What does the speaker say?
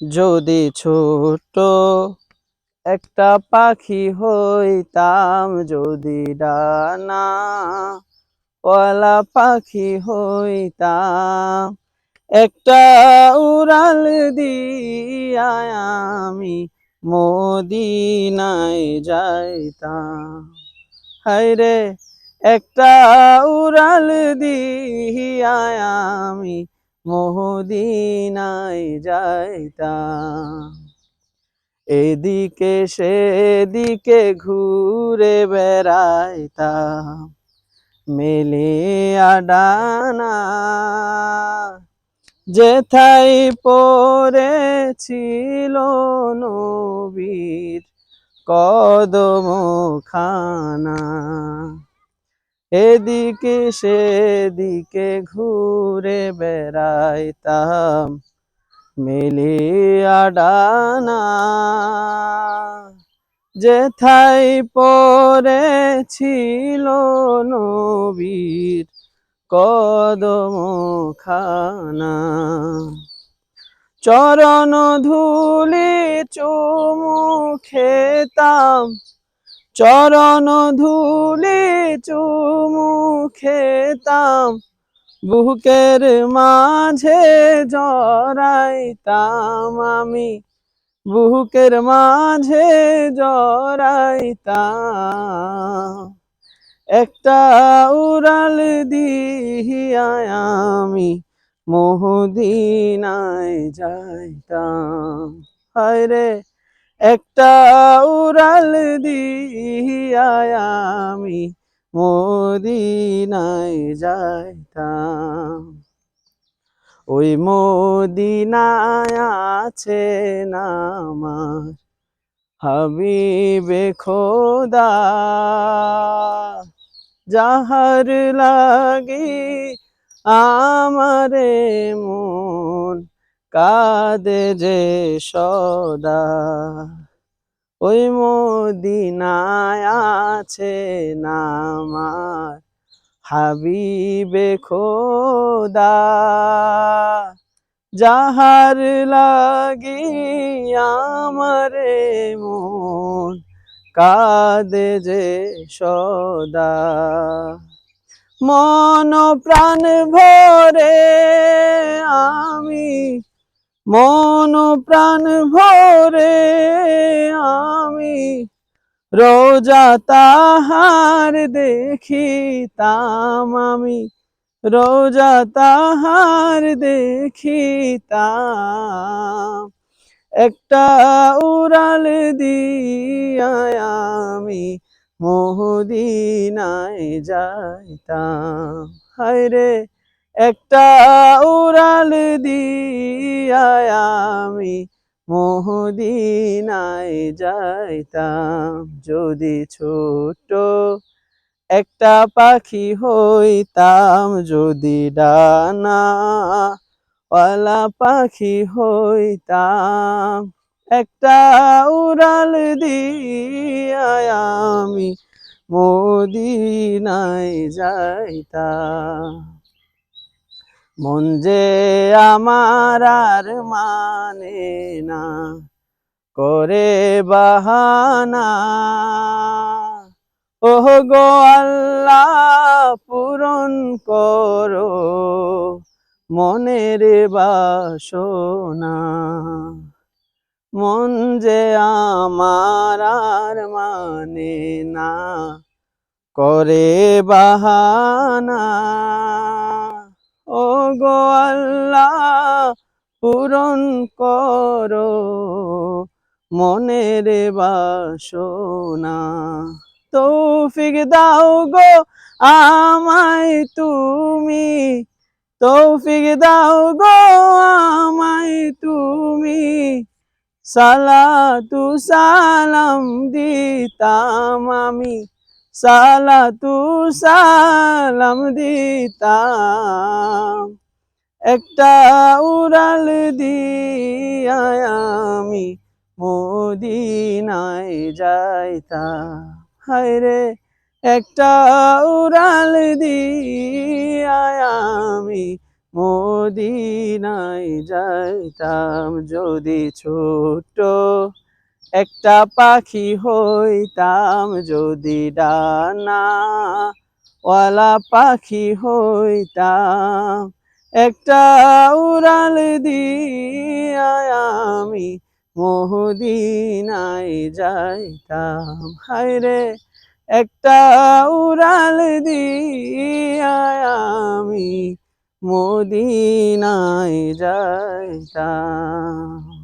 যদি ছোট একটা পাখি হইতাম, যদি ডানা পাখি হইতাম, একটা উড়াল দিয়া আমি মদিনায় যাইতাম। হায়রে একটা উড়াল দিয়া আমি মদিনায় যাইতাম। এদিকে সেদিকে ঘুরে বেড়াইতাম। মেলিয়া ডানা যেথাই পড়েছিল নবীর কদম খানা এদিকে সেদিকে ঘুরে বেড়াইতাম, মেলিয়া ডানা যেথাই পড়েছিল নবীর কদম খানা চরণ ধুলি চুমু খেতাম চরণ ধুলি চুমু খেতাম, বুকের মাঝে জড়াইতাম আমি, বুকের মাঝে জড়াইতাম। একটা উড়াল দিয়া আমি মহদিনায় যাইতাম। হায়রে একটা উড়াল দিয়া আমি মদিনায় যাইতাম। ওই মদিনায় আছে নামার হাবিবে খোদা। যাহার লাগি আমারে মন কাঁদে যে সদা। ওই মদিনায় আছে নামার হাবিবে খোদা। যাহার লাগি আমারে মন কাঁদে যে সদা। মন প্রাণ ভরে আমি মন প্রাণ ভরে আমি রোজা তাহার দেখিতাম আমি। রোজা তাহার দেখিতাম। একটা উড়াল দিয়া আমি মহদিনায় যাইতাম। হায়রে একটা উড়াল দিয়া আমি মহদিনায় যাইতাম। যদি ছোট একটা পাখি হইতাম, যদি ডানা পাখি হইতাম, একটা উড়াল দিয়া আমি মদিনায় যাইতাম। মন যে আমার আর মানে না, করে বাহানা। ওহ গো আল্লাহ, পূরণ করো মনের বাসনা। মন যে আমার আর মানে না, করে বাহানা। ও গো আল্লাহ, পূরণ করো মনের বাসনা। তৌফিক দাও গো আমায় তুমি, তৌফিক দাও গো আমায় তুমি। সালাতু সালাম দিতাম আমি। সালাতু সালাম দিতাম। একটা উড়াল দিয়া আমি মদিনায় যাইতাম। হায়রে একটা উড়াল দিয়া আমি মদিনায় যাইতাম। যদি ছোট্ট একটা পাখি হইতাম যদি ডানা, ওয়ালা পাখি হইতাম। একটা উড়াল দিয়া আমি মহদিনায় যাইতাম। হায়রে একটা উড়াল দিয়া আমি মদিনায় যাইতাম।